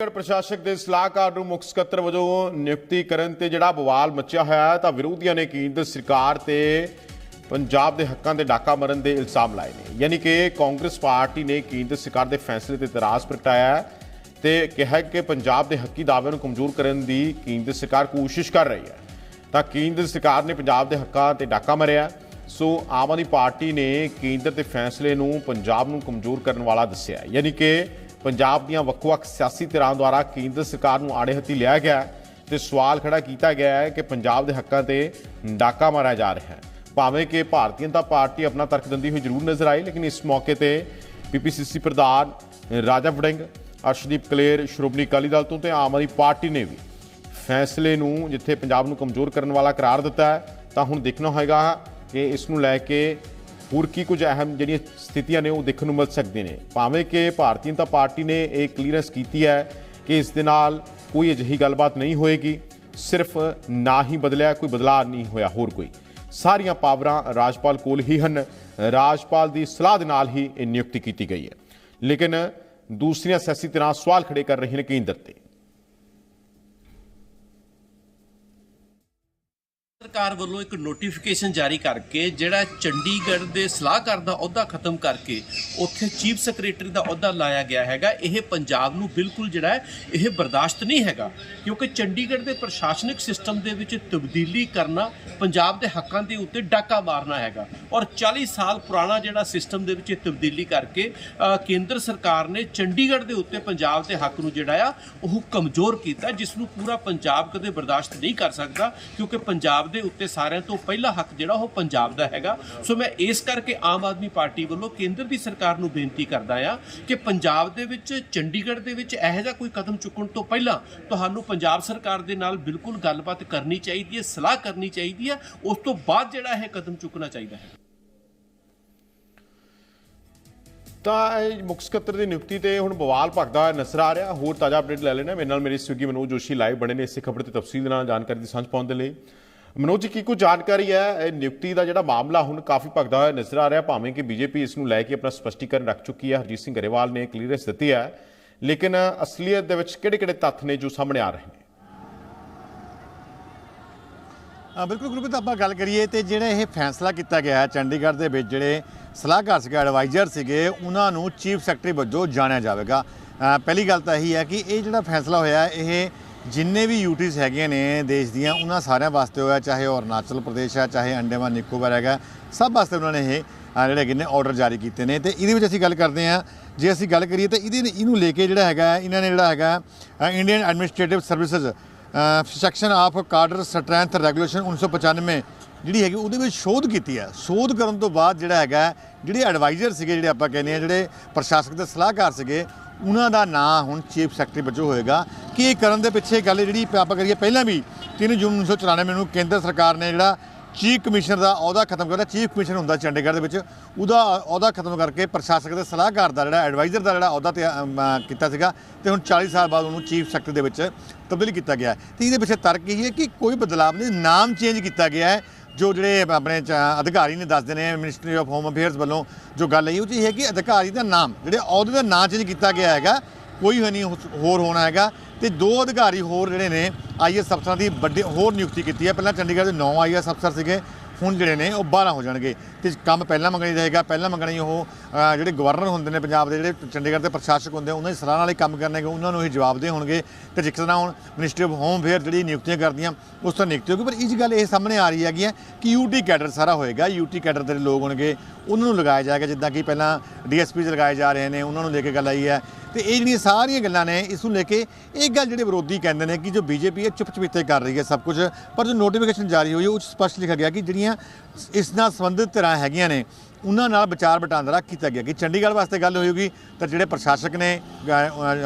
ਚੰਡੀਗੜ੍ਹ ਪ੍ਰਸ਼ਾਸਕ ਦੇ ਸਲਾਹਕਾਰ ਨੂੰ ਮੁੱਖ ਸਕੱਤਰ ਵਜੋਂ ਨਿਯੁਕਤੀ ਕਰਨ ਤੇ ਜਿਹੜਾ ਬਵਾਲ ਮੱਚਿਆ ਹੋਇਆ ਤਾਂ ਵਿਰੋਧੀਆਂ ਨੇ ਕੇਂਦਰ ਸਰਕਾਰ ਤੇ ਪੰਜਾਬ ਦੇ ਹੱਕਾਂ 'ਤੇ ਡਾਕਾ ਮਰਨ ਦੇ ਇਲਜ਼ਾਮ ਲਾਏ ਨੇ। ਯਾਨੀ ਕਿ ਕਾਂਗਰਸ ਪਾਰਟੀ ਨੇ ਕੇਂਦਰ ਸਰਕਾਰ ਦੇ ਫੈਸਲੇ ਤੇ ਇਤਰਾਜ਼ ਪ੍ਰਗਟਾਇਆ ਹੈ ਤੇ ਕਿਹਾ ਕਿ ਪੰਜਾਬ ਦੇ ਹੱਕੀ ਦਾਅਵੇ ਨੂੰ ਕਮਜ਼ੋਰ ਕਰਨ ਦੀ ਕੇਂਦਰ ਸਰਕਾਰ ਕੋਸ਼ਿਸ਼ ਕਰ ਰਹੀ ਹੈ। ਤਾਂ ਕੇਂਦਰ ਸਰਕਾਰ ਨੇ ਪੰਜਾਬ ਦੇ ਹੱਕਾਂ ਤੇ ਡਾਕਾ ਮਰਿਆ ਸੋ ਆਮ ਆਦਮੀ ਪਾਰਟੀ ਨੇ ਕੇਂਦਰ ਦੇ ਫੈਸਲੇ ਨੂੰ ਪੰਜਾਬ ਨੂੰ ਕਮਜ਼ੋਰ ਕਰਨ ਵਾਲਾ ਦੱਸਿਆ ਯਾਨੀ ਕਿ ਪੰਜਾਬ ਦੀਆਂ ਵੱਖ-ਵੱਖ ਸਿਆਸੀ ਧਿਰਾਂ ਦੁਆਰਾ ਕੇਂਦਰ ਸਰਕਾਰ ਨੂੰ ਆੜੇ ਹੱਥੀ ਲਿਆ ਗਿਆ ਹੈ ਤੇ ਸਵਾਲ ਖੜਾ ਕੀਤਾ ਗਿਆ ਹੈ ਕਿ ਪੰਜਾਬ ਦੇ ਹੱਕਾਂ ਤੇ ਡਾਕਾ ਮਾਰਿਆ ਜਾ ਰਿਹਾ ਹੈ। ਭਾਵੇਂ ਕਿ ਭਾਰਤੀ ਜਨਤਾ ਪਾਰਟੀ ਆਪਣਾ ਤਰਕ ਦਿੰਦੀ ਹੋਈ ਜ਼ਰੂਰ ਨਜ਼ਰ ਆਈ, ਲੇਕਿਨ ਇਸ ਮੌਕੇ ਤੇ ਪੀਪੀਸੀਸੀ ਪ੍ਰਧਾਨ ਰਾਜਾ ਵੜਿੰਗ, ਅਰਸ਼ਦੀਪ ਕਲੇਰ, ਸ਼੍ਰੋਮਣੀ ਅਕਾਲੀ ਦਲ ਤੋਂ ਤੇ ਆਮ ਆਦਮੀ ਪਾਰਟੀ ਨੇ ਵੀ ਫੈਸਲੇ ਨੂੰ ਜਿੱਥੇ ਪੰਜਾਬ ਨੂੰ ਕਮਜ਼ੋਰ ਕਰਨ ਵਾਲਾ ਕਰਾਰ ਦਿੱਤਾ ਹੈ, ਤਾਂ ਹੁਣ ਦੇਖਣਾ ਹੋਏਗਾ ਕਿ ਇਸ ਨੂੰ ਲੈ ਕੇ ਹੋਰ ਕੀ ਕੁਝ ਅਹਿਮ ਜਿਹੜੀਆਂ ਸਥਿਤੀਆਂ ਨੇ ਉਹ ਦੇਖਣ ਨੂੰ ਮਿਲ ਸਕਦੀਆਂ ਨੇ? ਭਾਵੇਂ ਕਿ ਭਾਰਤੀ ਜਨਤਾ ਪਾਰਟੀ ਨੇ ਇਹ ਕਲੀਅਰੈਂਸ ਕੀਤੀ ਹੈ ਕਿ ਇਸ ਦੇ ਨਾਲ ਕੋਈ ਅਜਿਹੀ ਗੱਲਬਾਤ ਨਹੀਂ ਹੋਏਗੀ, ਸਿਰਫ ਨਾ ਹੀ ਬਦਲਿਆ, ਕੋਈ ਬਦਲਾਅ ਨਹੀਂ ਹੋਇਆ ਹੋਰ ਕੋਈ। ਸਾਰੀਆਂ ਪਾਵਰਾਂ ਰਾਜਪਾਲ ਕੋਲ ਹੀ ਹਨ। ਰਾਜਪਾਲ ਦੀ ਸਲਾਹ ਦੇ ਨਾਲ ਹੀ ਇਹ ਨਿਯੁਕਤੀ ਕੀਤੀ ਗਈ ਹੈ। ਲੇਕਿਨ ਦੂਸਰੀਆਂ ਸਿਆਸੀ ਤਰ੍ਹਾਂ ਸਵਾਲ ਖੜੇ ਕਰ ਰਹੇ ਨੇ ਕੇਂਦਰ ਤੇ। ਸਰਕਾਰ ਵੱਲੋਂ ਇੱਕ ਨੋਟੀਫਿਕੇਸ਼ਨ ਜਾਰੀ ਕਰਕੇ ਜਿਹੜਾ ਚੰਡੀਗੜ੍ਹ ਦੇ ਸਲਾਹਕਾਰ ਦਾ ਅਹੁਦਾ ਖਤਮ ਕਰਕੇ ਉੱਥੇ ਚੀਫ ਸੈਕਟਰੀ ਦਾ ਅਹੁਦਾ ਲਾਇਆ ਗਿਆ ਹੈਗਾ, ਇਹ ਪੰਜਾਬ ਨੂੰ ਬਿਲਕੁਲ ਜਿਹੜਾ ਹੈ, ਇਹ ਬਰਦਾਸ਼ਤ ਨਹੀਂ ਹੈਗਾ। ਕਿਉਂਕਿ ਚੰਡੀਗੜ੍ਹ ਦੇ ਪ੍ਰਸ਼ਾਸਨਿਕ ਸਿਸਟਮ ਦੇ ਵਿੱਚ ਤਬਦੀਲੀ ਕਰਨਾ, ਪੰਜਾਬ ਦੇ ਹੱਕਾਂ ਦੇ ਉੱਤੇ ਡਾਕਾ ਮਾਰਨਾ ਹੈਗਾ। ਔਰ 40 ਸਾਲ ਪੁਰਾਣਾ ਜਿਹੜਾ ਸਿਸਟਮ ਦੇ ਵਿੱਚ ਇਹ ਤਬਦੀਲੀ ਕਰਕੇ ਕੇਂਦਰ ਸਰਕਾਰ ਨੇ ਚੰਡੀਗੜ੍ਹ ਦੇ ਉੱਤੇ ਪੰਜਾਬ ਦੇ ਹੱਕ ਨੂੰ ਜਿਹੜਾ ਆ, ਉਹ ਕਮਜ਼ੋਰ ਕੀਤਾ, ਜਿਸ ਨੂੰ ਪੂਰਾ ਪੰਜਾਬ ਕਦੇ ਬਰਦਾਸ਼ਤ ਨਹੀਂ ਕਰ ਸਕਦਾ, ਕਿਉਂਕਿ ਪੰਜਾਬ ਦੇ ਉੱਤੇ ਸਾਰਿਆਂ ਤੋਂ ਪਹਿਲਾ ਹੱਕ ਜਿਹੜਾ ਉਹ ਪੰਜਾਬ ਦਾ ਹੈਗਾ। ਸੋ ਮੈਂ ਇਸ ਕਰਕੇ ਆਮ ਆਦਮੀ ਪਾਰਟੀ ਵੱਲੋਂ ਕੇਂਦਰ ਦੀ ਸਰਕਾਰ ਨੂੰ ਬੇਨਤੀ ਕਰਦਾ ਆ ਕਿ ਪੰਜਾਬ ਦੇ ਵਿੱਚ, ਚੰਡੀਗੜ੍ਹ ਦੇ ਵਿੱਚ ਇਹੋ ਜਿਹਾ ਕੋਈ ਕਦਮ ਚੁੱਕਣ ਤੋਂ ਪਹਿਲਾਂ ਤੁਹਾਨੂੰ ਪੰਜਾਬ ਸਰਕਾਰ ਦੇ ਨਾਲ ਬਿਲਕੁਲ ਗੱਲਬਾਤ ਕਰਨੀ ਚਾਹੀਦੀ ਹੈ, ਸਲਾਹ ਕਰਨੀ ਚਾਹੀਦੀ ਹੈ। ਉਸ ਤੋਂ ਬਾਅਦ ਜਿਹੜਾ ਇਹ ਕਦਮ ਚੁੱਕਣਾ ਚਾਹੀਦਾ ਹੈ। ਤਾਂ ਇਹ ਮੁੱਖ ਸਕੱਤਰ ਦੀ ਨਿਯੁਕਤੀ ਤੇ ਹੁਣ ਬਵਾਲ ਭਖਦਾ ਨਜ਼ਰ ਆ ਰਿਹਾ। ਹੋਰ ਤਾਜ਼ਾ ਅਪਡੇਟ ਲੈ ਲੈਣਾ ਮੇਰੇ ਨਾਲ ਮੇਰੇ ਸਵਿਗੀ ਮਨੋਜ ਜੋਸ਼ੀ ਲਾਈਵ ਬਣੇ ਨੇ। ਇਸੇ ਖਬਰ ਤੇ ਤਫਸੀਲ ਨਾਲ ਜਾਣਕਾਰੀ ਦੀ ਸਾਂਝ ਪਾਉਣ ਦੇ ਲਈ। ਮਨੋਜ ਜੀ, ਕੀ ਕੁਝ ਜਾਣਕਾਰੀ ਹੈ? ਇਹ ਨਿਯੁਕਤੀ ਦਾ ਜਿਹੜਾ ਮਾਮਲਾ ਹੁਣ ਕਾਫੀ ਭਗਦਾ ਹੋਇਆ ਨਜ਼ਰ ਆ ਰਿਹਾ, ਭਾਵੇਂ ਕਿ ਬੀਜੇਪੀ ਇਸ ਨੂੰ ਲੈ ਕੇ ਆਪਣਾ ਸਪਸ਼ਟੀਕਰਨ ਰੱਖ ਚੁੱਕੀ ਹੈ। ਹਰਜੀਤ ਸਿੰਘ ਗਰੇਵਾਲ ਨੇ ਕਲੀਅਰੈਂਸ ਦਿੱਤੀ ਹੈ। ਲੇਕਿਨ ਅਸਲੀਅਤ ਦੇ ਵਿੱਚ ਕਿਹੜੇ-ਕਿਹੜੇ ਤੱਥ ਨੇ ਜੋ ਸਾਹਮਣੇ ਆ ਰਹੇ ਨੇ? ਬਿਲਕੁਲ ਗੁਰਪ੍ਰੀਤ ਆਪਾਂ ਗੱਲ ਕਰੀਏ ਤੇ ਜਿਹੜਾ ਇਹ ਫੈਸਲਾ ਕੀਤਾ ਗਿਆ ਹੈ ਚੰਡੀਗੜ੍ਹ ਦੇ ਵਿੱਚ, ਜਿਹੜੇ ਸਲਾਹਕਾਰ ਸੀਗੇ, ਐਡਵਾਈਜ਼ਰ ਸੀਗੇ, ਉਹਨਾਂ ਨੂੰ ਚੀਫ ਸੈਕਟਰੀ ਵਜੋਂ ਜਾਣਿਆ ਜਾਵੇਗਾ। ਪਹਿਲੀ ਗੱਲ ਤਾਂ ਇਹੀ ਹੈ ਕਿ ਇਹ ਜਿਹੜਾ ਫੈਸਲਾ ਹੋਇਆ, ਇਹ ਜਿੰਨੇ ਵੀ ਯੂਟੀਜ਼ ਹੈਗੀਆਂ ਨੇ ਦੇਸ਼ ਦੀਆਂ, ਉਹਨਾਂ ਸਾਰਿਆਂ ਵਾਸਤੇ ਹੋਇਆ ਚਾਹੇ ਉਹ ਅਰੁਣਾਚਲ ਪ੍ਰਦੇਸ਼ ਹੈ ਚਾਹੇ ਅੰਡੇਮਾਨ ਨਿਕੋਬਾਰ ਹੈਗਾ, ਸਭ ਵਾਸਤੇ ਉਹਨਾਂ ਨੇ ਇਹ ਜਿਹੜੇ ਹੈਗੇ ਨੇ ਆਰਡਰ ਜਾਰੀ ਕੀਤੇ ਨੇ। ਤੇ ਇਹਦੇ ਵਿੱਚ ਅਸੀਂ ਗੱਲ ਕਰਦੇ ਹਾਂ, ਜੇ ਅਸੀਂ ਗੱਲ ਕਰੀਏ ਤਾਂ ਇਹਦੇ, ਇਹਨੂੰ ਲੈ ਕੇ ਜਿਹੜਾ ਹੈਗਾ, ਇਹਨਾਂ ਨੇ ਜਿਹੜਾ ਹੈਗਾ Indian administrative services section of cadre strength regulation 1995 ਜਿਹੜੀ ਹੈਗੀ, ਉਹਦੇ ਵਿੱਚ ਸ਼ੋਧ ਕੀਤੀ ਹੈ। ਸ਼ੋਧ ਕਰਨ ਤੋਂ ਬਾਅਦ ਜਿਹੜਾ ਹੈਗਾ, ਜਿਹੜੇ ਐਡਵਾਈਜ਼ਰ ਸੀਗੇ, ਜਿਹੜੇ ਆਪਾਂ ਕਹਿੰਦੇ ਆ ਜਿਹੜੇ ਪ੍ਰਸ਼ਾਸਕ ਦੇ ਸਲਾਹਕਾਰ ਸੀਗੇ ਉਹਨਾਂ ਦਾ ਨਾਂ ਹੁਣ ਚੀਫ ਸੈਕਟਰੀ ਵਜੋਂ ਹੋਏਗਾ ਕਿ ਇਹ ਕਰਨ ਦੇ ਪਿੱਛੇ ਗੱਲ ਜਿਹੜੀ ਆਪਾਂ ਕਰੀਏ, ਪਹਿਲਾਂ ਵੀ 3 ਜੂਨ 1994 ਨੂੰ ਕੇਂਦਰ ਸਰਕਾਰ ਨੇ ਜਿਹੜਾ ਚੀਫ ਕਮਿਸ਼ਨਰ ਦਾ ਅਹੁਦਾ ਖਤਮ ਕਰਦਾ ਚੀਫ ਕਮਿਸ਼ਨਰ ਹੁੰਦਾ ਚੰਡੀਗੜ੍ਹ ਦੇ ਵਿੱਚ, ਉਹਦਾ ਅਹੁਦਾ ਖਤਮ ਕਰਕੇ ਪ੍ਰਸ਼ਾਸਕ ਦੇ ਸਲਾਹਕਾਰ ਦਾ ਜਿਹੜਾ ਐਡਵਾਈਜ਼ਰ ਦਾ ਜਿਹੜਾ ਅਹੁਦਾ ਤੇ ਕੀਤਾ ਸੀਗਾ ਤੇ ਹੁਣ 40 ਸਾਲ ਬਾਅਦ ਉਹਨੂੰ ਚੀਫ ਸੈਕਟਰੀ ਦੇ ਵਿੱਚ ਤਬਦੀਲ ਕੀਤਾ ਗਿਆ ਹੈ। ਤੇ ਇਹਦੇ ਪਿੱਛੇ ਤਰਕ ਇਹ ਹੈ ਕਿ ਕੋਈ ਬਦਲਾਅ ਨਹੀਂ, ਨਾਮ ਚੇਂਜ ਕੀਤਾ ਗਿਆ ਹੈ ਜੋ ਜਿਹੜੇ ਆਪਣੇ ਚ- ਅਧਿਕਾਰੀ ਨੇ ਦੱਸਦੇ ਨੇ ਮਿਨਿਸਟਰੀ ਆਫ ਹੋਮ ਅਫੇਅਰਸ ਵੱਲੋਂ ਜੋ ਗੱਲ ਆਈ, ਉਹ 'ਚ ਹੈ ਕਿ ਅਧਿਕਾਰੀ ਦਾ ਨਾਮ, ਜਿਹੜੇ ਅਹੁਦੇ ਦਾ ਨਾਂ ਚੇਂਜ ਕੀਤਾ ਗਿਆ ਹੈਗਾ, ਕੋਈ ਨਹੀਂ ਹੋਰ ਹੋਣਾ ਹੈਗਾ। ਤੇ ਦੋ ਅਧਿਕਾਰੀ ਹੋਰ ਜਿਹੜੇ ਨੇ ਆਈਐਸ ਅਫਸਰਾਂ ਦੀ ਵੱਡੀ ਹੋਰ ਨਿਯੁਕਤੀ ਕੀਤੀ ਹੈ। ਪਹਿਲਾਂ ਚੰਡੀਗੜ੍ਹ ਦੇ 9 ਆਈਐਸ ਅਫਸਰ ਸੀਗੇ, ਹੁਣ ਜਿਹੜੇ ਨੇ, ਉਹ 12 ਹੋ ਜਾਣਗੇ। ਤੇ ਕੰਮ ਪਹਿਲਾਂ ਮੰਗਣੀ ਰਹੇਗਾ, ਪਹਿਲਾਂ ਮੰਗਣਾ ਹੀ ਉਹ ਜਿਹੜੇ ਗਵਰਨਰ ਹੁੰਦੇ ਨੇ ਪੰਜਾਬ ਦੇ, ਜਿਹੜੇ ਚੰਡੀਗੜ੍ਹ ਦੇ ਪ੍ਰਸ਼ਾਸਕ ਹੁੰਦੇ ਉਹਨਾਂ ਦੀ ਸਲਾਹ ਨਾਲ ਹੀ ਕੰਮ ਕਰਨਗੇ, ਉਹਨਾਂ ਨੂੰ ਹੀ ਜਵਾਬਦੇ ਹੋਣਗੇ ਤੇ ਜਿਸ ਤਰ੍ਹਾਂ ਹੁਣ ਮਿਨਿਸਟਰੀ ਆਫ ਹੋਮ ਫੇਅਰ ਜਿਹੜੀ ਨਿਯੁਕਤੀਆਂ ਕਰਦੀਆਂ, ਉਸ ਤੋਂ ਨਿਯੁਕਤੀ ਹੋਗੀ ਪਰ ਇਹ ਗੱਲ ਇਹ ਸਾਹਮਣੇ ਆ ਰਹੀ ਹੈਗੀ ਹੈ ਕਿ ਯੂਟੀ ਕੈਡਰ ਸਾਰਾ ਹੋਏਗਾ ਯੂਟੀ ਕੈਡਰ ਦੇ ਲੋਕ ਹੋਣਗੇ, ਉਹਨਾਂ ਨੂੰ ਲਗਾਇਆ ਜਾਏਗਾ, ਜਿੱਦਾਂ ਕਿ ਪਹਿਲਾਂ ਡੀਐਸਪੀਜ਼ ਲਗਾਏ ਜਾ ਰਹੇ ਨੇ, ਉਹਨਾਂ ਨੂੰ ਲੈ ਕੇ ਗੱਲ ਆਈ ਹੈ। ਤੇ ਇਹ ਜਿਹੜੀਆਂ ਸਾਰੀਆਂ ਗੱਲਾਂ ਨੇ, ਇਸ ਨੂੰ ਲੈ ਕੇ ਇਹ ਗੱਲ ਜਿਹੜੇ ਵਿਰੋਧੀ ਕਹਿੰਦੇ ਨੇ ਕਿ ਜੋ ਬੀਜੇਪੀ ਹੈ ਚੁੱਪ ਚਪੀਤੇ ਕਰ ਰਹੀ ਹੈ ਸਭ ਕੁਝ, ਪਰ ਜੋ ਨੋਟੀਫਿਕੇਸ਼ਨ ਜਾਰੀ ਹੋਈ ਉਹ 'ਚ ਸਪਸ਼ਟ ਲਿਖਿਆ ਗਿਆ ਕਿ ਜਿਹੜੀਆਂ ਇਸ ਨਾਲ ਸੰਬੰਧਿਤ ਧਿਰਾਂ ਹੈਗੀਆਂ ਨੇ, ਉਹਨਾਂ ਨਾਲ ਵਿਚਾਰ ਵਟਾਂਦਰਾ ਕੀਤਾ ਗਿਆ ਕਿ ਚੰਡੀਗੜ੍ਹ ਵਾਸਤੇ ਗੱਲ ਹੋਏਗੀ, ਤਾਂ ਜਿਹੜੇ ਪ੍ਰਸ਼ਾਸਕ ਨੇ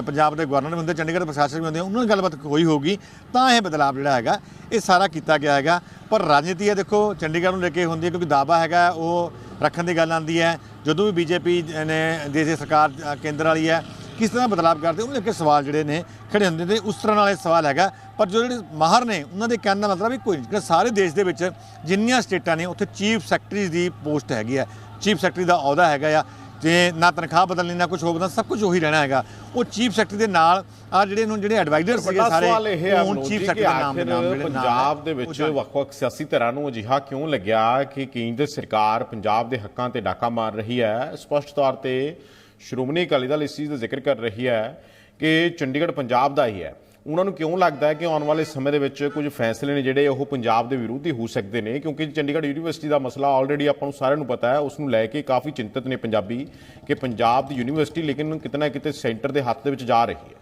ਪੰਜਾਬ ਦੇ ਗਵਰਨਰ ਵੀ ਹੁੰਦੇ, ਚੰਡੀਗੜ੍ਹ ਪ੍ਰਸ਼ਾਸਕ ਵੀ ਹੁੰਦੇ, ਉਹਨਾਂ ਨਾਲ ਗੱਲਬਾਤ ਹੋਈ ਹੋਊਗੀ, ਤਾਂ ਇਹ ਬਦਲਾਅ ਜਿਹੜਾ ਹੈਗਾ, ਇਹ ਸਾਰਾ ਕੀਤਾ ਗਿਆ ਹੈਗਾ। ਪਰ ਰਾਜਨੀਤੀ ਹੈ ਦੇਖੋ, ਚੰਡੀਗੜ੍ਹ ਨੂੰ ਲੈ ਕੇ ਹੁੰਦੀ ਹੈ, ਕਿਉਂਕਿ ਦਾਅਵਾ ਹੈਗਾ, ਉਹ ਰੱਖਣ ਦੀ ਗੱਲ ਆਉਂਦੀ ਹੈ। ਜਦੋਂ ਵੀ ਬੀਜੇਪੀ ਨੇ ਦੇਸ਼ ਦੀ ਸਰਕਾਰ ਕੇਂਦਰ ਵਾਲੀ ਹੈ ਕਿਸ ਤਰ੍ਹਾਂ ਬਦਲਾਅ ਕਰਦੇ ਉਹਨੂੰ ਕੇ ਸਵਾਲ ਜਿਹੜੇ ਨੇ ਖੜੇ ਹੁੰਦੇ ਨੇ ਉਸ ਤਰ੍ਹਾਂ ਨਾਲ ਇਹ ਸਵਾਲ ਹੈਗਾ। ਪਰ ਜੋ ਜਿਹੜੇ ਮਾਹਰ ਨੇ ਉਹਨਾਂ ਦੇ ਕਹਿਣ ਦਾ ਮਤਲਬ ਵੀ ਕੋਈ ਨਹੀਂ। ਸਾਰੇ ਦੇਸ਼ ਦੇ ਵਿੱਚ ਜਿੰਨੀਆਂ ਸਟੇਟਾਂ ਨੇ ਉੱਥੇ ਚੀਫ ਸੈਕਟਰੀ ਦੀ ਪੋਸਟ ਹੈਗੀ ਹੈ ਚੀਫ ਸੈਕਟਰੀ ਦਾ ਅਹੁਦਾ ਹੈਗਾ ਆ। ਜੇ ਨਾ ਤਨਖਾਹ ਬਦਲਣੀ ਨਾ ਕੁਝ ਬਦਲਣਾ ਸਭ ਕੁਝ ਉਹੀ ਰਹਿਣਾ ਹੈਗਾ। ਉਹ ਚੀਫ ਸੈਕਟਰੀ ਦੇ ਨਾਲ ਆ ਜਿਹੜੇ ਨੂੰ ਜਿਹੜੇ ਐਡਵਾਈਜ਼ਰ ਸੀਗੇ ਸਾਰੇ ਇਹ ਹੁਣ ਚੀਫ ਸੈਕਟਰੀ ਦੇ ਨਾਮ ਦੇ ਨਾਮ ਜਿਹੜੇ ਪੰਜਾਬ ਦੇ ਵਿੱਚ। ਵੱਖ-ਵੱਖ ਸਿਆਸੀ ਧਿਰਾਂ ਨੂੰ ਅਜਿਹਾ ਕਿਉਂ ਲੱਗਿਆ ਕਿ ਕੇਂਦਰ ਸਰਕਾਰ ਪੰਜਾਬ ਦੇ ਹੱਕਾਂ ਤੇ ਡਾਕਾ ਮਾਰ ਰਹੀ ਹੈ? ਸਪਸ਼ਟ ਤੌਰ ਤੇ ਸ਼੍ਰੋਮਣੀ ਅਕਾਲੀ ਦਲ ਇਸ ਚੀਜ਼ ਦਾ ਜ਼ਿਕਰ ਕਰ ਰਹੀ ਹੈ ਕਿ ਚੰਡੀਗੜ੍ਹ ਪੰਜਾਬ ਦਾ ਹੀ ਹੈ। ਉਹਨਾਂ ਨੂੰ ਕਿਉਂ ਲੱਗਦਾ ਹੈ ਕਿ ਆਉਣ ਵਾਲੇ ਸਮੇਂ ਦੇ ਵਿੱਚ ਕੁਝ ਫੈਸਲੇ ਨੇ ਜਿਹੜੇ ਉਹ ਪੰਜਾਬ ਦੇ ਵਿਰੋਧੀ ਹੋ ਸਕਦੇ ਨੇ? ਕਿਉਂਕਿ ਚੰਡੀਗੜ੍ਹ ਯੂਨੀਵਰਸਿਟੀ ਦਾ ਮਸਲਾ ਆਲਰੇਡੀ ਆਪਾਂ ਨੂੰ ਸਾਰਿਆਂ ਨੂੰ ਪਤਾ ਹੈ, ਉਸ ਨੂੰ ਲੈ ਕੇ ਕਾਫੀ ਚਿੰਤਤ ਨੇ ਪੰਜਾਬੀ ਕਿ ਪੰਜਾਬ ਦੀ ਯੂਨੀਵਰਸਿਟੀ ਲੇਕਿਨ ਕਿਤੇ ਨਾ ਕਿਤੇ ਸੈਂਟਰ ਦੇ ਹੱਥ ਦੇ ਵਿੱਚ ਜਾ ਰਹੀ ਹੈ।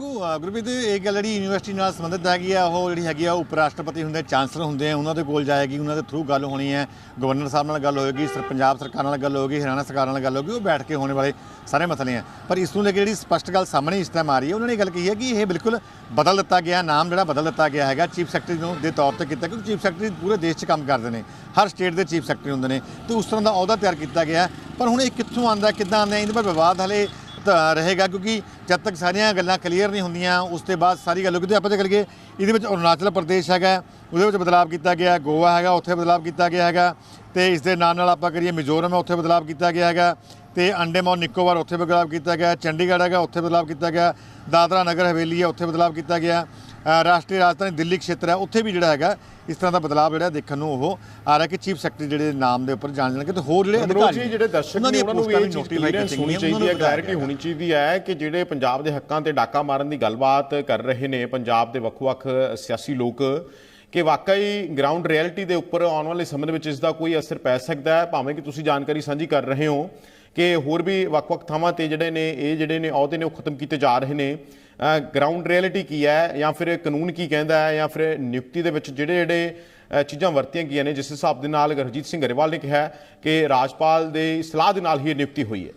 ਦੇਖੋ ਗੁਰਪ੍ਰੀਤ ਇਹ ਗੱਲ ਜਿਹੜੀ ਯੂਨੀਵਰਸਿਟੀ ਨਾਲ ਸੰਬੰਧਿਤ ਹੈਗੀ ਆ, ਉਹ ਜਿਹੜੀ ਹੈਗੀ ਆ ਉਪ ਰਾਸ਼ਟਰਪਤੀ ਹੁੰਦੇ, ਚਾਂਸਲਰ ਹੁੰਦੇ ਆ, ਉਹਨਾਂ ਦੇ ਕੋਲ ਜਾਏਗੀ, ਉਹਨਾਂ ਦੇ ਥਰੂ ਗੱਲ ਹੋਣੀ ਹੈ ਗਵਰਨਰ ਸਾਹਿਬ ਨਾਲ ਗੱਲ ਹੋਏਗੀ, ਸਰ, ਪੰਜਾਬ ਸਰਕਾਰ ਨਾਲ ਗੱਲ ਹੋਏਗੀ, ਹਰਿਆਣਾ ਸਰਕਾਰ ਨਾਲ ਗੱਲ ਹੋਏਗੀ, ਉਹ ਬੈਠ ਕੇ ਹੋਣੇ ਵਾਲੇ ਸਾਰੇ ਮਸਲੇ ਆ। ਪਰ ਇਸ ਨੂੰ ਲੈ ਕੇ ਜਿਹੜੀ ਸਪਸ਼ਟ ਗੱਲ ਸਾਹਮਣੇ ਇਸ ਟਾਈਮ ਆ ਰਹੀ ਹੈ, ਉਹਨਾਂ ਨੇ ਗੱਲ ਕਹੀ ਹੈ ਕਿ ਇਹ ਬਿਲਕੁਲ ਬਦਲ ਦਿੱਤਾ ਗਿਆ, ਨਾਮ ਜਿਹੜਾ ਬਦਲ ਦਿੱਤਾ ਗਿਆ ਹੈਗਾ ਚੀਫ ਸੈਕਟਰੀ ਨੂੰ ਦੇ ਤੌਰ ਤੇ ਕੀਤਾ, ਕਿਉਂਕਿ ਚੀਫ ਸੈਕਟਰੀ ਪੂਰੇ ਦੇਸ਼ 'ਚ ਕੰਮ ਕਰਦੇ ਨੇ, ਹਰ ਸਟੇਟ ਦੇ ਚੀਫ ਸੈਕਟਰੀ ਹੁੰਦੇ ਨੇ, ਤੇ ਉਸ ਤਰ੍ਹਾਂ ਦਾ ਅਹੁਦਾ ਤਿਆਰ ਕੀਤਾ ਗਿਆ, ਪਰ ਹੁਣ ਇਹ ਕਿੱਥੋਂ ਆਂਦਾ ਕਿੱਦਾਂ ਆਂਦਾ ਇਹਦੇ ਪਰ ਵਿਵਾਦ ਹਲੇ ਰਹੇਗਾ ਕਿਉਂਕਿ ਜਦ ਤੱਕ ਸਾਰੀਆਂ ਗੱਲਾਂ ਕਲੀਅਰ ਨਹੀਂ ਹੁੰਦੀਆਂ, ਉਸ ਤੋਂ ਬਾਅਦ ਸਾਰੀ ਗੱਲ ਕਿਉਂਕਿ ਆਪਾਂ ਜੇ ਕਰੀਏ ਇਹਦੇ ਵਿੱਚ ਅਰੁਣਾਚਲ ਪ੍ਰਦੇਸ਼ ਹੈਗਾ, ਉਹਦੇ ਵਿੱਚ ਬਦਲਾਅ ਕੀਤਾ ਗਿਆ, ਗੋਆ ਹੈਗਾ, ਉੱਥੇ ਬਦਲਾਅ ਕੀਤਾ ਗਿਆ ਹੈਗਾ, ਤੇ ਇਸ ਦੇ ਨਾਲ ਨਾਲ ਆਪਾਂ ਕਰੀਏ ਮਿਜ਼ੋਰਮ ਹੈ ਉੱਥੇ ਬਦਲਾਅ ਕੀਤਾ ਗਿਆ ਹੈਗਾ, ਤੇ ਅੰਡੇਮਾਨ ਨਿਕੋਬਾਰ ਉੱਥੇ ਬਦਲਾਅ ਕੀਤਾ ਗਿਆ, ਚੰਡੀਗੜ੍ਹ ਹੈਗਾ, ਉੱਥੇ ਬਦਲਾਅ ਕੀਤਾ ਗਿਆ, ਦਾਦਰਾ ਨਗਰ ਹਵੇਲੀ ਹੈ, ਉੱਥੇ ਬਦਲਾਅ ਕੀਤਾ ਗਿਆ। ਰਾਸ਼ਟਰੀ ਰਾਜਧਾਨੀ ਦਿੱਲੀ ਖੇਤਰ ਹੈ ਉੱਥੇ ਵੀ ਜਿਹੜਾ ਹੈਗਾ ਇਸ ਤਰ੍ਹਾਂ ਦਾ ਬਦਲਾਅ ਜਿਹੜਾ ਦੇਖਣ ਨੂੰ ਉਹ ਆ ਰਿਹਾ ਕਿ ਚੀਫ ਸੈਕਟਰੀ ਜਿਹੜੇ ਨਾਮ ਦੇ ਉੱਪਰ ਜਾਣ ਜਾਣਗੇ ਤੇ ਹੋਰ ਜਿਹੜੇ ਅਧਿਕਾਰੀ ਜਿਹੜੇ ਦਰਸ਼ਕ ਉਹਨਾਂ ਨੇ ਉਹਨਾਂ ਨੂੰ ਇਹ ਹੋਣੀ ਗਈਆਂ, ਚਾਹੀਦੀ ਹੈ ਕਲੈਰਿਟੀ। ਹੋਣੀ ਚਾਹੀਦੀ ਹੈ ਕਿ ਜਿਹੜੇ ਪੰਜਾਬ ਦੇ ਹੱਕਾਂ ਤੇ ਡਾਕਾ ਮਾਰਨ ਦੀ ਗੱਲਬਾਤ ਕਰ ਰਹੇ ਨੇ ਪੰਜਾਬ ਦੇ ਵੱਖ-ਵੱਖ ਸਿਆਸੀ ਲੋਕ ਕਿ ਵਾਕਈ ਗਰਾਊਂਡ ਰਿਐਲਿਟੀ ਦੇ ਉੱਪਰ ਆਉਣ ਵਾਲੇ ਸਮੇਂ ਦੇ ਵਿੱਚ ਇਸ ਦਾ ਕੋਈ ਅਸਰ ਪੈ ਸਕਦਾ ਹੈ ਭਾਵੇਂ ਕਿ ਤੁਸੀਂ ਜਾਣਕਾਰੀ ਸਾਂਝੀ ਕਰ ਰਹੇ ਹੋ ਕਿ ਹੋਰ ਵੀ ਵੱਖ-ਵੱਖ ਥਾਵਾਂ ਤੇ ਜਿਹੜੇ ਨੇ, ਇਹ ਜਿਹੜੇ ਨੇ ਅਹੁਦੇ ਨੇ, ਉਹ ਖਤਮ ਕੀਤੇ ਜਾ ਰਹੇ ਨੇ। ਗਰਾਊਂਡ ਰਿਐਲਿਟੀ ਕੀ ਹੈ, ਜਾਂ ਫਿਰ ਕਾਨੂੰਨ ਕੀ ਕਹਿੰਦਾ ਹੈ, ਜਾਂ ਫਿਰ ਨਿਯੁਕਤੀ ਦੇ ਵਿੱਚ ਜਿਹੜੇ ਜਿਹੜੇ ਚੀਜ਼ਾਂ ਵਰਤੀਆਂ ਗਈਆਂ ਨੇ, ਜਿਸ ਹਿਸਾਬ ਦੇ ਨਾਲ ਗੁਰਜੀਤ ਸਿੰਘ ਗਰੇਵਾਲ ਨੇ ਕਿਹਾ ਕਿ ਰਾਜਪਾਲ ਦੇ ਸਲਾਹ ਦੇ ਨਾਲ ਹੀ ਇਹ ਨਿਯੁਕਤੀ ਹੋਈ ਹੈ।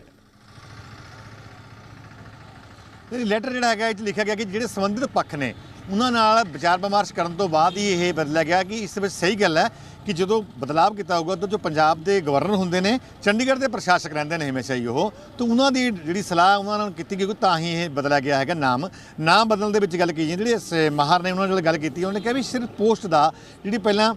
ਇਹ ਲੈਟਰ ਜਿਹੜਾ ਹੈਗਾ ਇਹ 'ਚ ਲਿਖਿਆ ਗਿਆ ਕਿ ਜਿਹੜੇ ਸੰਬੰਧਿਤ ਪੱਖ ਨੇ, ਉਹਨਾਂ ਨਾਲ ਵਿਚਾਰ ਵਿਮਰਸ਼ ਕਰਨ ਤੋਂ ਬਾਅਦ ਹੀ ਇਹ ਬਦਲਿਆ ਗਿਆ ਕਿ ਇਸ ਵਿੱਚ ਸਹੀ ਗੱਲ ਹੈ ਕਿ ਜਦੋਂ ਬਦਲਾਅ ਕੀਤਾ ਹੋਊਗਾ ਤਾਂ ਜੋ ਪੰਜਾਬ ਦੇ ਗਵਰਨਰ ਹੁੰਦੇ ਨੇ, ਚੰਡੀਗੜ੍ਹ ਦੇ ਪ੍ਰਸ਼ਾਸਕ ਰਹਿੰਦੇ ਨੇ ਹਮੇਸ਼ਾ ਹੀ ਉਹ, ਤਾਂ ਉਹਨਾਂ ਦੀ ਜਿਹੜੀ ਸਲਾਹ ਉਹਨਾਂ ਨਾਲ ਕੀਤੀ ਗਈ ਤਾਂ ਹੀ ਇਹ ਬਦਲਿਆ ਗਿਆ ਹੈਗਾ ਨਾਮ। ਨਾਮ ਬਦਲਣ ਦੇ ਵਿੱਚ ਗੱਲ ਕੀਤੀ ਜਿਹੜੇ ਸ- ਮਾਹਰ ਨੇ ਉਹਨਾਂ ਨਾਲ ਗੱਲ ਕੀਤੀ, ਉਹਨਾਂ ਨੇ ਕਿਹਾ ਵੀ ਸਿਰਫ ਪੋਸਟ ਦਾ ਜਿਹੜੀ ਪਹਿਲਾਂ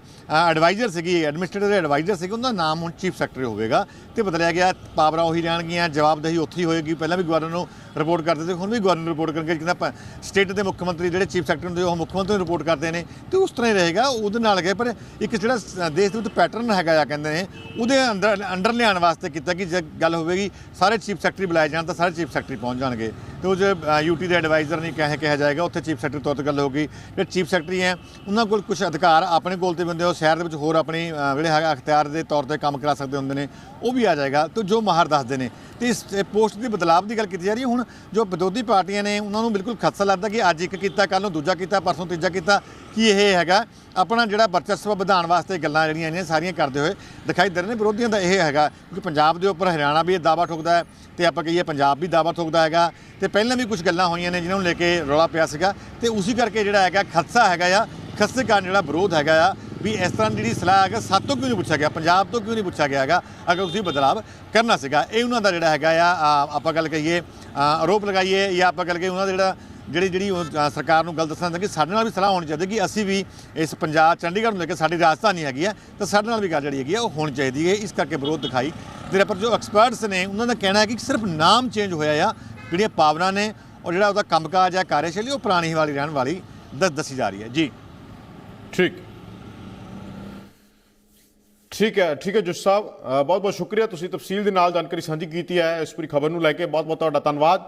ਐਡਵਾਈਜ਼ਰ ਸੀਗੀ ਐਡਮਿਨਿਸਟ੍ਰੇਟਿਵ ਐਡਵਾਈਜ਼ਰ ਸੀਗੇ ਉਹਦਾ ਨਾਮ ਹੁਣ ਚੀਫ ਸੈਕਟਰੀ ਹੋਵੇਗਾ ਤੇ ਬਦਲਿਆ ਗਿਆ, ਪਾਵਰਾਂ ਉਹੀ ਰਹਿਣਗੀਆਂ ਜਵਾਬਦੇਹੀ ਉੱਥੇ ਹੀ ਹੋਏਗੀ, ਪਹਿਲਾਂ ਵੀ ਗਵਰਨਰ ਨੂੰ ਰਿਪੋਰਟ ਕਰਦੇ ਸੀ ਹੁਣ ਵੀ ਗਵਰਨਰ ਰਿਪੋਰਟ ਕਰਨਗੇ, ਜਿੱਦਾਂ ਸਟੇਟ ਦੇ ਮੁੱਖ ਮੰਤਰੀ ਜਿਹੜੇ ਚੀਫ ਸੈਕਟਰੀ ਹੁੰਦੇ, ਉਹ ਮੁੱਖ ਮੰਤਰੀ ਨੂੰ ਰਿਪੋਰਟ ਕਰਦੇ ਨੇ, ਤੇ ਉਸ ਤਰ੍ਹਾਂ ਹੀ ਰਹੇਗਾ, ਉਹਦੇ ਨਾਲ ਗਏ, ਪਰ ਇੱਕ ਜਿਹੜਾ ਦੇਸ਼ ਦੇ ਵਿੱਚ ਪੈਟਰਨ ਹੈਗਾ ਆ ਕਹਿੰਦੇ ਨੇ, ਉਹਦੇ ਅੰਦਰ ਅੰਡਰ ਲਿਆਉਣ ਵਾਸਤੇ ਕੀਤਾ ਕਿ ਜੇ ਗੱਲ ਹੋਵੇਗੀ, ਸਾਰੇ ਚੀਫ ਸੈਕਟਰੀ ਬੁਲਾਏ ਜਾਣ ਤਾਂ ਸਾਰੇ ਚੀਫ ਸੈਕਟਰੀ ਪਹੁੰਚ ਜਾਣਗੇ। ਤੇ ਉਹ ਜੇ ਯੂਟੀ ਦੇ ਐਡਵਾਈਜ਼ਰ ਨਹੀਂ ਕਹੇ ਕਿਹਾ ਜਾਏਗਾ, ਉੱਥੇ ਚੀਫ ਸੈਕਟਰੀ ਤੌਰ ਤੇ ਗੱਲ ਹੋਗੀ ਜਿਹੜੇ ਚੀਫ ਸੈਕਟਰੀ ਹੈ, ਉਹਨਾਂ ਕੋਲ ਕੁਝ ਅਧਿਕਾਰ ਆਪਣੇ ਕੋਲ ਤੇ ਬੰਦੇ, ਉਹ ਸ਼ਹਿਰ ਦੇ ਵਿੱਚ ਹੋਰ ਆਪਣੀ ਜਿਹੜੇ ਹੈਗਾ ਅਖਤਿਆਰ ਦੇ ਤੌਰ ਤੇ ਕੰਮ ਕਰਾ ਸਕਦੇ ਹੁੰਦੇ ਨੇ, ਉਹ ਵੀ ਆ ਜਾਏਗਾ। ਤੇ ਜੋ ਮਾਹਰ ਦੱਸਦੇ ਨੇ, ਤੇ ਇਸ ਪੋਸਟ ਦੀ ਬਦਲਾਵ ਦੀ ਗੱਲ ਕੀਤੀ ਜਾ ਰਹੀ ਹੈ। ਹੁਣ ਜੋ ਵਿਰੋਧੀ ਪਾਰਟੀਆਂ ਨੇ, ਉਹਨਾਂ ਨੂੰ ਬਿਲਕੁਲ ਖਤਸਾ ਲੱਗਦਾ ਕਿ ਅੱਜ ਇੱਕ ਕੀਤਾ ਕੱਲ ਨੂੰ ਦੂਜਾ ਕੀਤਾ, ਪਰਸੋਂ ਤੀਜਾ ਕੀਤਾ, ਕਿ ਇਹ ਹੈਗਾ? ਆਪਣਾ ਜਿਹੜਾ ਵਰਚਸਵ ਵਧਾਉਣ ਵਾਸਤੇ ਗੱਲਾਂ ਜਿਹੜੀਆਂ ਨੇ ਸਾਰੀਆਂ ਕਰਦੇ ਹੋਏ ਦਿਖਾਈ ਦੇ ਰਹੇ ਨੇ ਵਿਰੋਧੀਆਂ ਦਾ ਇਹ ਹੈਗਾ ਕਿ ਪੰਜਾਬ ਦੇ ਉੱਪਰ ਹਰਿਆਣਾ ਵੀ ਇਹ ਦਾਵਾ ਠੋਕਦਾ ਹੈ ਤੇ ਆਪਾਂ ਕਹੀਏ ਪੰਜਾਬ ਵੀ ਦਾਵਾ ਠੋਕਦਾ ਹੈਗਾ। ਤੇ ਪਹਿਲਾਂ ਵੀ ਕੁਝ ਗੱਲਾਂ ਹੋਈਆਂ ਨੇ ਜਿਹਨਾਂ ਨੂੰ ਲੈ ਕੇ ਰੌਲਾ ਪਿਆ ਸੀਗਾ ਤੇ ਉਸੇ ਕਰਕੇ ਜਿਹੜਾ ਹੈਗਾ ਖਦਸ਼ਾ ਹੈਗਾ ਆ, ਖਦਸ਼ੇ ਕਾਰਨ ਜਿਹੜਾ ਵਿਰੋਧ ਹੈਗਾ ਆ ਵੀ ਇਸ ਤਰ੍ਹਾਂ ਦੀ ਜਿਹੜੀ ਸਲਾਹ ਹੈਗਾ ਸਾਤੋਂ ਕਿਉਂ ਨਹੀਂ ਪੁੱਛਿਆ ਗਿਆ, ਪੰਜਾਬ ਤੋਂ ਕਿਉਂ ਨਹੀਂ ਪੁੱਛਿਆ ਗਿਆ ਹੈਗਾ, ਅਗਰ ਤੁਸੀਂ ਬਦਲਾਵ ਕਰਨਾ ਸੀਗਾ। ਇਹ ਉਹਨਾਂ ਦਾ ਜਿਹੜਾ ਹੈਗਾ ਆ ਆਪਾਂ ਗੱਲ ਕਹੀਏ ਆਰੋਪ ਲਗਾਈਏ ਜਾਂ ਆਪਾਂ ਗੱਲ ਕਹੀਏ ਉਹਨਾਂ ਦਾ ਜਿਹੜਾ ਜਿਹੜੀ ਜਿਹੜੀ ਸਰਕਾਰ ਨੂੰ ਗੱਲ ਦੱਸਣਾ ਕਿ ਸਾਡੇ ਨਾਲ ਵੀ ਸਲਾਹ ਹੋਣੀ ਚਾਹੀਦੀ ਕਿ ਅਸੀਂ ਵੀ ਇਸ ਪੰਜਾਬ ਚੰਡੀਗੜ੍ਹ ਨੂੰ ਲੈ ਕੇ ਸਾਡੀ ਰਾਜਧਾਨੀ ਹੈਗੀ ਆ, ਤਾਂ ਸਾਡੇ ਨਾਲ ਵੀ ਗੱਲ ਜਿਹੜੀ ਹੈਗੀ ਆ, ਉਹ ਹੋਣੀ ਚਾਹੀਦੀ ਹੈ। ਇਸ ਕਰਕੇ ਵਿਰੋਧ ਦਿਖਾਈ ਜਿਹੜੇ ਪਰ ਜੋ ਐਕਸਪਰਟਸ ਨੇ, ਉਹਨਾਂ ਦਾ ਕਹਿਣਾ ਹੈ ਕਿ ਸਿਰਫ ਨਾਮ ਚੇਂਜ ਹੋਇਆ ਆ, ਜਿਹੜੀਆਂ ਪਾਵਰਾਂ ਨੇ, ਔਰ ਜਿਹੜਾ ਉਹਦਾ ਕੰਮਕਾਜ ਹੈ, ਕਾਰਜਸ਼ੈਲੀ, ਉਹ ਪੁਰਾਣੀ ਵਾਲੀ, ਰਹਿਣ ਵਾਲੀ ਦੱਸ ਦੱਸੀ ਜਾ ਰਹੀ ਹੈ। ਜੀ। ਠੀਕ। ਠੀਕ ਹੈ ਠੀਕ ਹੈ ਜੁਸ ਸਾਹਿਬ। ਬਹੁਤ ਬਹੁਤ ਸ਼ੁਕਰੀਆ। ਤੁਸੀਂ ਤਫਸੀਲ ਦੇ ਨਾਲ ਜਾਣਕਾਰੀ ਸਾਂਝੀ ਕੀਤੀ ਹੈ। ਇਸ ਪੂਰੀ ਖਬਰ ਨੂੰ ਲੈ ਕੇ ਬਹੁਤ ਬਹੁਤ ਤੁਹਾਡਾ ਧੰਨਵਾਦ।